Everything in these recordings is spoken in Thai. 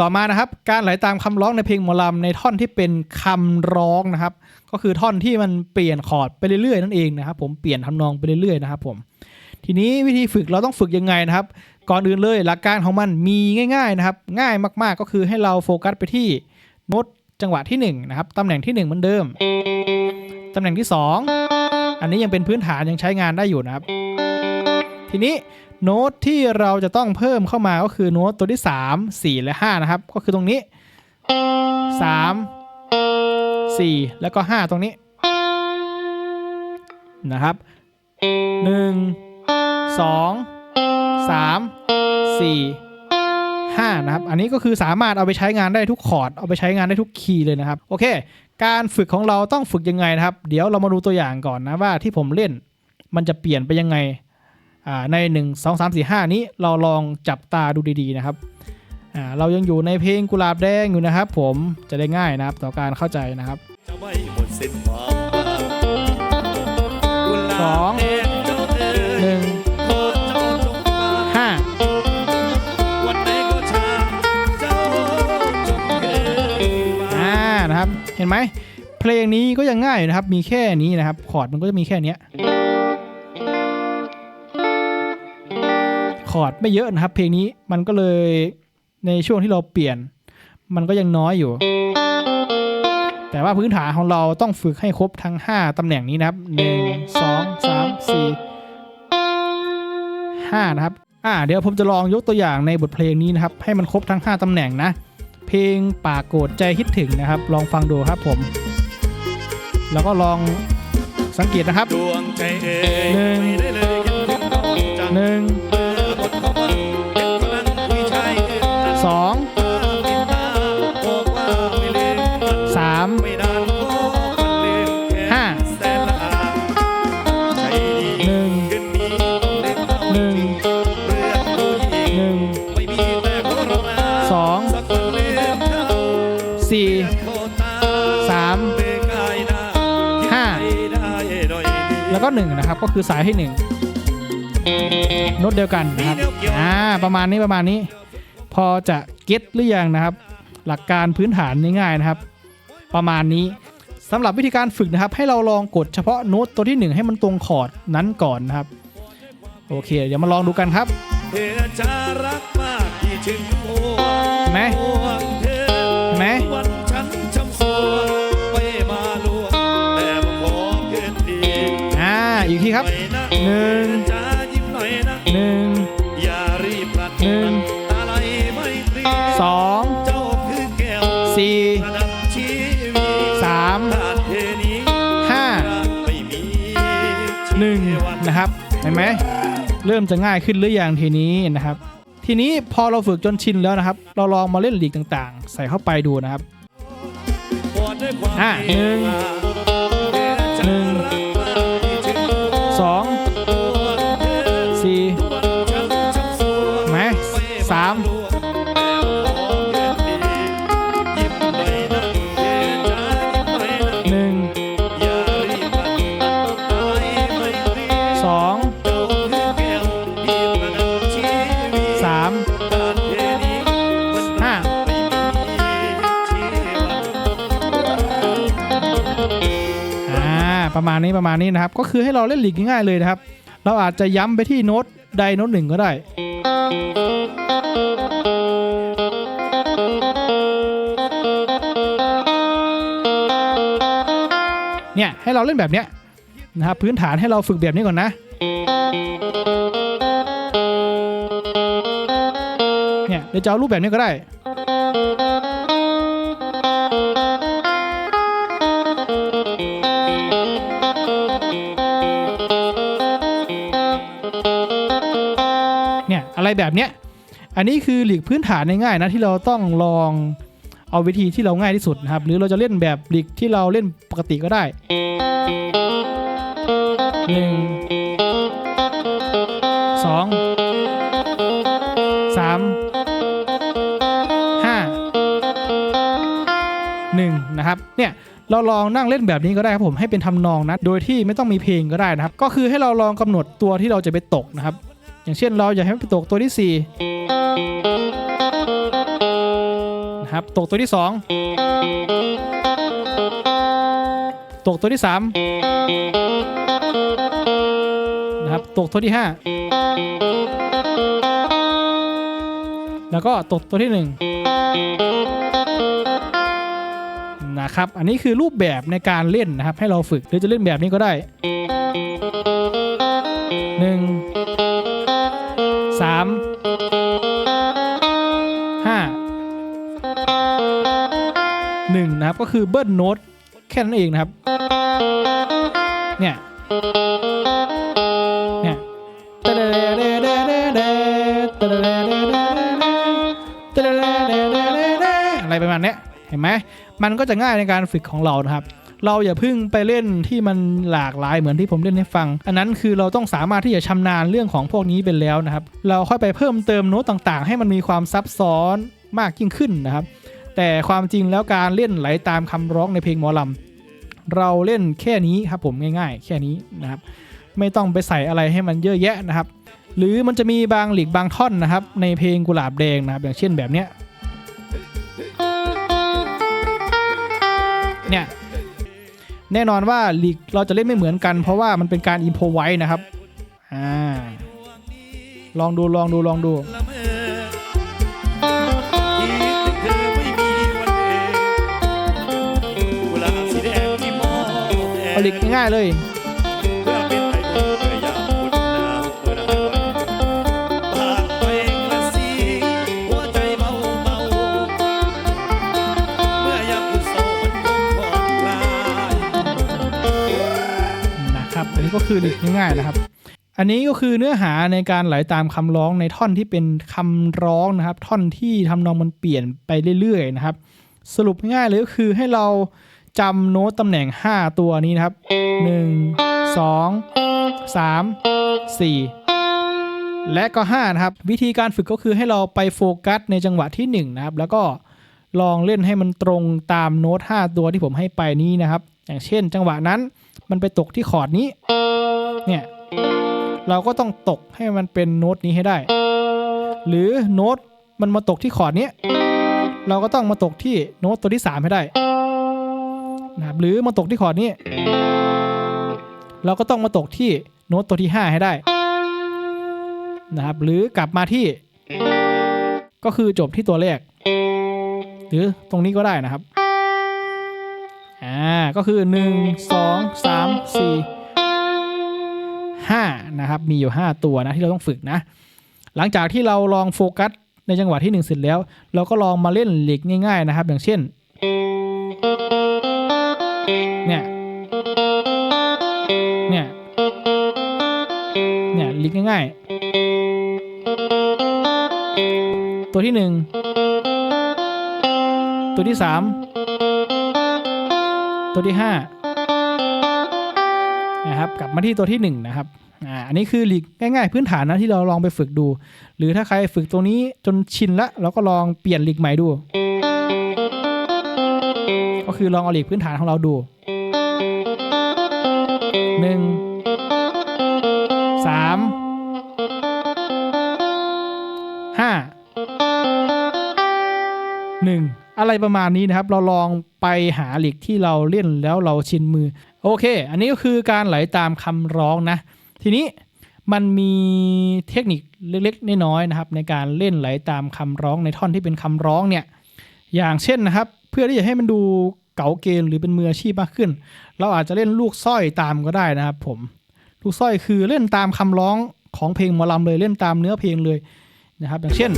ต่อมานะครับการไหลตามคำร้องในเพลงหมอลำในท่อนที่เป็นคำร้องนะครับ ก็คือท่อนที่มันเปลี่ยนคอร์ดไปเรื่อยๆนั่นเองนะครับ ผมเปลี่ยนทำนองไปเรื่อยๆนะครับผมทีนี้วิธีฝึกเราต้องฝึกยังไงนะครับ ก่อนอื่นเลยหลักการของมันมีง่ายๆนะครับ ง่ายมากๆก็คือให้เราโฟกัสไปที่โน้ตจังหวะที่หนึ่งนะครับตำแหน่งที่หนึ่งเหมือนเดิมตำแหน่งที่สองอันนี้ยังเป็นพื้นฐานยังใช้งานได้อยู่นะครับ ทีนี้ โน้ตที่เราจะต้องเพิ่มเข้ามาก็คือโน้ตตัวที่ 3 4 และ 5 นะครับ ก็คือตรงนี้ 3 4 แล้วก็ 5 ตรงนี้นะครับ 1 2 3 4 5นะครับ อันนี้ก็คือสามารถเอาไปใช้งานได้ทุกคอร์ด เอาไปใช้งานได้ทุกคีย์เลยนะครับ โอเค การฝึกของเราต้องฝึกยังไงนะครับ เดี๋ยวเรามาดูตัวอย่างก่อนนะว่าที่ผมเล่นมันจะเปลี่ยนไปยังไง ใน 1 2 3 4 5 นี้เราลองจับตาดูดีๆนะครับเรายังอยู่ในเพลงกุหลาบแดงอยู่นะครับ ผมจะได้ง่ายนะครับต่อการเข้าใจนะครับสองหนึ่งห้านไหนก็ช่างเจ้าจงเกิดมาอ่านะครับเห็นไหมเพลงนี้ก็ยังง่ายนะครับ มีแค่นี้นะครับคอร์ดมันก็จะมีแค่เนี้ คอร์ดไม่เยอะนะครับ เพลงนี้มันก็เลยในช่วงที่เราเปลี่ยน มันก็ยังน้อยอยู่ แต่ว่าพื้นฐานของเราต้องฝึกให้ครบทั้ง 5ตำแหน่งนี้นะครับ 1 2 3 4 5 นะครับอ่าเดี๋ยวผมจะลองยกตัวอย่างในบทเพลงนี้นะครับ ให้มันครบทั้ง 5ตำแหน่งนะ เพลงปากโกรธใจคิดถึงนะครับ ลองฟังดูครับผม แล้วก็ลองสังเกตนะครับดวงใจเอ๋ยหนึ่งไม่ได้เลยคิดถึงน้องจังหนึ่ง สี่โคตาสามเบกายหน้าห้าคิดได้หน่อยดีแล้วก็หนึ่งนะครับ ก็คือสายที่หนึ่งโน้ตเดียวกันนะครับอ่าประมาณนี้ประมาณนี้ พอจะเก็ตหรือยังนะครับ หลักการพื้นฐานง่ายๆนะครับ ประมาณนี้สำหรับวิธีการฝึกนะครับ ให้เราลองกดเฉพาะโน้ตตัวที่หนึ่งให้มันตรงคอร์ดนั้นก่อนนะครับ โอเค เดี๋ยวมาลองดูกันครับเธอจะรักมากที่ถึงหัวเห็นไหม หนึ่งจะยิ้มหน่อยนะหนึ่งอย่ารีบพลัดหนึ่งอะไรไม่ตรีสองเจ้าคือแก้วสี่ระดับชีวิตสามเธอนี้ห้าไม่มีหนึ่งนะครับเห็นไหมเริ่มจะง่ายขึ้นหรือยังทีนี้นะครับ ทีนี้พอเราฝึกจนชินแล้วนะครับ เราลองมาเล่นลีกต่างๆ ใส่เข้าไปดูนะครับอะหนึ่ง ประมาณนี้ประมาณนี้นะครับ ก็คือให้เราเล่นหลีกง่ายๆเลยนะครับ เราอาจจะย้ำไปที่โน้ตใดโน้ตหนึ่งก็ได้ เนี่ยให้เราเล่นแบบเนี้ยนะครับพื้นฐานให้เราฝึกแบบนี้ก่อนนะเนี่ยเดี๋ยวจะเอารูปแบบนี้ก็ได้ อะไรแบบเนี้ย อันนี้คือหลีกพื้นฐานง่ายๆนะที่เราต้องลองเอาวิธีที่เราง่ายที่สุดนะครับ หรือเราจะเล่นแบบหลีกที่เราเล่นปกติก็ได้หนึ่งสองสามห้าหนึ่งนะครับเนี่ยเราลองนั่งเล่นแบบนี้ก็ได้ครับผมให้เป็นทำนองนะ โดยที่ไม่ต้องมีเพลงก็ได้นะครับ ก็คือให้เราลองกำหนดตัวที่เราจะไปตกนะครับ อย่างเช่นเราอยากให้มันไปตกตัวที่ 4 นะครับ ตกตัวที่สองตกตัวที่สามนะครับ ตกตัวที่ห้าแล้วก็ตกตัวที่หนึ่งนะครับ อันนี้คือรูปแบบในการเล่นนะครับ ให้เราฝึกหรือจะเล่นแบบนี้ก็ได้ นึ่งนะครับก็คือเบิ้ลโน้ตแค่นั้นเองนะครับ เนี่ยเนี่ยอะไรประมาณนี้เห็นไหมมันก็จะง่ายในการฝึกของเรานะครับเราอย่าพึ่งไปเล่นที่มันหลากหลายเหมือนที่ผมเล่นให้ฟัง อันนั้นคือเราต้องสามารถที่จะชำนาญเรื่องของพวกนี้เป็นแล้วนะครับ เราค่อยไปเพิ่มเติมโน้ตต่างๆ ให้มันมีความซับซ้อนมากยิ่งขึ้นนะครับ แต่ความจริงแล้วการเล่นไหลตามคำร้องในเพลงหมอลำเราเล่นแค่นี้ครับผมง่าย ๆ แค่นี้นะครับ ไม่ต้องไปใส่อะไรให้มันเยอะแยะนะครับ หรือมันจะมีบางหลีกบางท่อนนะครับ ในเพลงกุหลาบแดงนะครับ อย่างเช่นแบบเนี้ยเนี่ยแน่นอนว่าหลีกเราจะเล่นไม่เหมือนกัน เพราะว่ามันเป็นการอินโพไว้นะครับอ่าลองดูลองดูลองดู เอาหลีกง่ายๆเลยนไอดอลเพื่อยเพื่อได้ไว้ผ่านไปกระสีหัวใจเบาเบาเมื่อยามคุณโศกมันคงผ่อนคลย นะครับ อันนี้ก็คือหลีกง่ายๆนะครับ อันนี้ก็คือเนื้อหาในการไหลตามคำร้องในท่อนที่เป็นคำร้องนะครับ ท่อนที่ทำนองมันเปลี่ยนไปเรื่อยๆนะครับ สรุปง่ายๆเลยก็คือให้เรา จำโน้ตตำแหน่ง 5 ตัวนี้นะครับ 1 2 3 4 และก็ 5 นะครับ วิธีการฝึกก็คือให้เราไปโฟกัสในจังหวะที่ 1 นะครับ แล้วก็ลองเล่นให้มันตรงตามโน้ต 5 ตัวที่ผมให้ไปนี้นะครับ อย่างเช่น จังหวะนั้นมันไปตกที่คอร์ดนี้ เนี่ย เราก็ต้องตกให้มันเป็นโน้ตนี้ให้ได้ หรือโน้ตมันมาตกที่คอร์ดนี้ เราก็ต้องมาตกที่โน้ตตัวที่ 3 ให้ได้ นะครับหรือมาตกที่คอร์ดนี้ เราก็ต้องมาตกที่โน้ตตัวที่ 5 ให้ได้นะครับหรือกลับมาที่ ก็คือจบที่ตัวแรกหรือตรงนี้ก็ได้นะครับอ่าก็คือ 1 2 3 4 5นะครับมีอยู่ 5 ตัวนะที่เราต้องฝึกนะ หลังจากที่เราลองโฟกัสในจังหวะที่ 1 เสร็จแล้ว เราก็ลองมาเล่นหลีกง่ายๆนะครับ อย่างเช่น ลีกง่ายๆ ตัวที่1ตัวที่3ตัวที่5นะครับกลับมาที่ตัวที่1นะครับอ่าอันนี้คือหลีกง่ายๆพื้นฐานนะที่เราลองไปฝึกดู หรือถ้าใครฝึกตัวนี้จนชินละเราก็ลองเปลี่ยนหลีกใหม่ดู ก็คือลองเอาหลีกพื้นฐานของเราดูหนึ่ง 5 1 อะไรประมาณนี้นะครับ เราลองไปหาหลีกที่เราเล่นแล้วเราชินมือ โอเค อันนี้ก็คือการไหลาตามคำร้องนะ ทีนี้มันมีเทคนิคเล็กๆน้อยๆนะครับ ในการเล่นไหลาตามคำร้องในท่อนที่เป็นคำร้องเนี่ย อย่างเช่นนะครับ เพื่อที่จะให้มันดูเก๋าเกณฑ์หรือเป็นมืออาชีพมากขึ้น เราอาจจะเล่นลูกสร้อยตามก็ได้นะครับ ผม ลูกสร้อยคือเล่นตามคำร้องของเพลงมอลำเลยเล่นตามเนื้อเพลงเลย นะครับ อย่างเช่น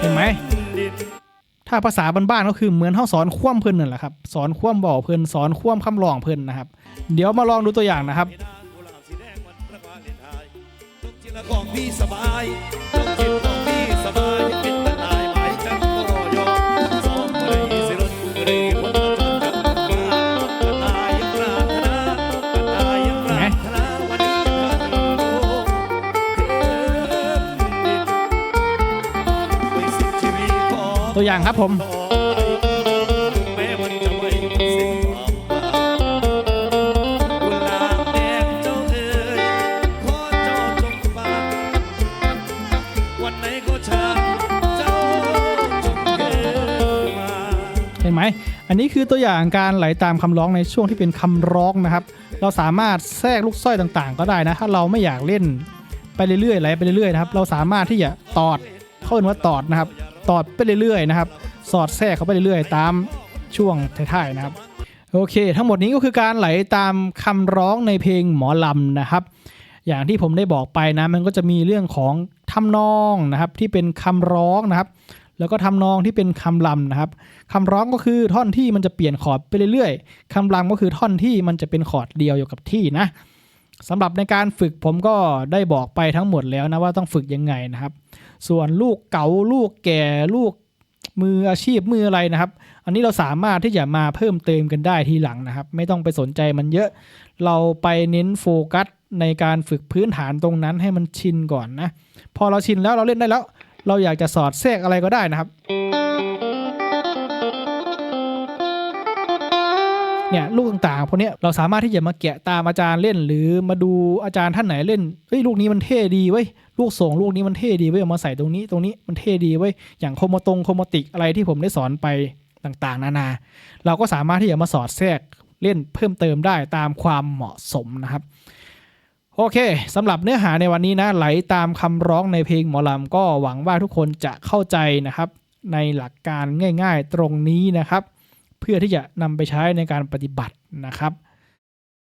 เห็นไหมถ้าภาษาบ้านๆก็คือเหมือนเขาสอนคว่ำเพิ่นนั่นแหละครับสอนคว่ำบ่อเพิ่นสอนคว่ำคำร้องเพิ่นนะครับ เดี๋ยวมาลองดูตัวอย่างนะครับกองพี่สบายจงจิตของพี่สบายัวอย่างครับผมเห็นไหม อันนี้คือตัวอย่างการไหลตามคำร้องในช่วงที่เป็นคำร้องนะครับ เราสามารถแทรกลูกสร้อยต่างๆ ก็ได้นะ ถ้าเราไม่อยากเล่นไปเรื่อยๆไหลไปเรื่อยๆนะครับ เราสามารถที่จะตอด เข้าเป็นว่าตอดนะครับ ตอดไปเรื่อยๆนะครับ สอดแทรกเข้าไปเรื่อยๆ ตามช่วงท้ายๆนะครับ โอเค ทั้งหมดนี้ก็คือการไหลตามคำร้องในเพลงหมอลำนะครับ อย่างที่ผมได้บอกไปนะ มันก็จะมีเรื่องของทำนองนะครับที่เป็นคำร้องนะครับ แล้วก็ทำนองที่เป็นคำลำนะครับคำร้องก็คือท่อนที่มันจะเปลี่ยนคอร์ดไปเรื่อยๆคำลำก็คือท่อนที่มันจะเป็นคอร์ดเดียวอยู่กับที่นะสำหรับในการฝึกผมก็ได้บอกไปทั้งหมดแล้วนะว่าต้องฝึกยังไงนะครับ ส่วนลูกเก๋าลูกแก่ลูกมืออาชีพมืออะไรนะครับ อันนี้เราสามารถที่จะมาเพิ่มเติมกันได้ทีหลังนะครับ ไม่ต้องไปสนใจมันเยอะ เราไปเน้นโฟกัสในการฝึกพื้นฐานตรงนั้นให้มันชินก่อนนะ พอเราชินแล้วเราเล่นได้แล้ว เราอยากจะสอดแทรกอะไรก็ได้นะครับ เนี่ยลูกต่างๆพวกเนี้ยเราสามารถที่จะมาแกะตามอาจารย์เล่น หรือมาดูอาจารย์ท่านไหนเล่นเฮ้ยลูกนี้มันเท่ดีเว้ยลูกส่งลูกนี้มันเท่ดีเว้ยเอามาใส่ตรงนี้ตรงนี้มันเท่ดีเว้ยอย่างโคโมตงโคโมติกอะไรที่ผมได้สอนไปต่างๆ นานา เราก็สามารถที่จะมาสอดแทรกเล่นเพิ่มเติมได้ตามความเหมาะสมนะครับ โอเคสำหรับเนื้อหาในวันนี้นะไหลตามคำร้องในเพลงหมอลำก็หวังว่าทุกคนจะเข้าใจนะครับ ในหลักการง่าย ๆ ตรงนี้นะครับ เพื่อที่จะนำไปใช้ในการปฏิบัตินะครับ